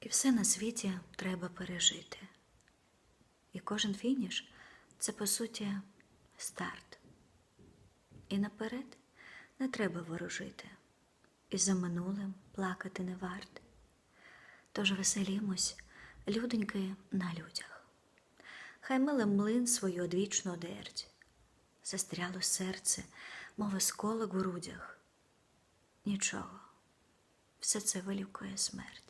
І все на світі треба пережити. І кожен фініш це по суті старт. І наперед не треба ворожити, і за минулим плакати не варт. Тож веселімось, людоньки на людях. Хай миле млин свою одвічну одерть, застряло серце, мов осколок в грудях. Нічого, все це вилікує смерть.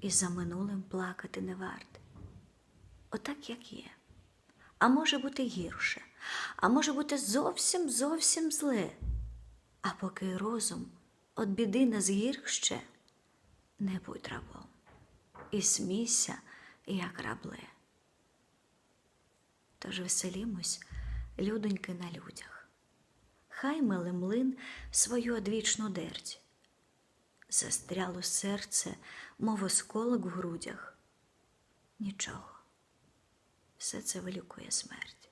і за минулим плакати не варт. Отак, як є. А може бути гірше, а може бути зовсім зовсім зле. А поки розум от біди не згірх ще, не будь рабом і смійся, як рабле. Тож веселімось, людоньки на людях. Хай милий млин свою одвічну дерть. Застряло серце, мов осколок в грудях. Нічого, все це вилікує смерть.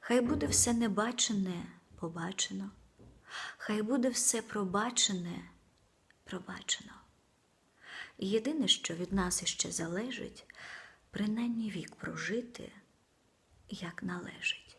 Хай буде все небачене, побачено, хай буде все пробачене, пробачено. Єдине, що від нас іще залежить, принаймні вік прожити, як належить.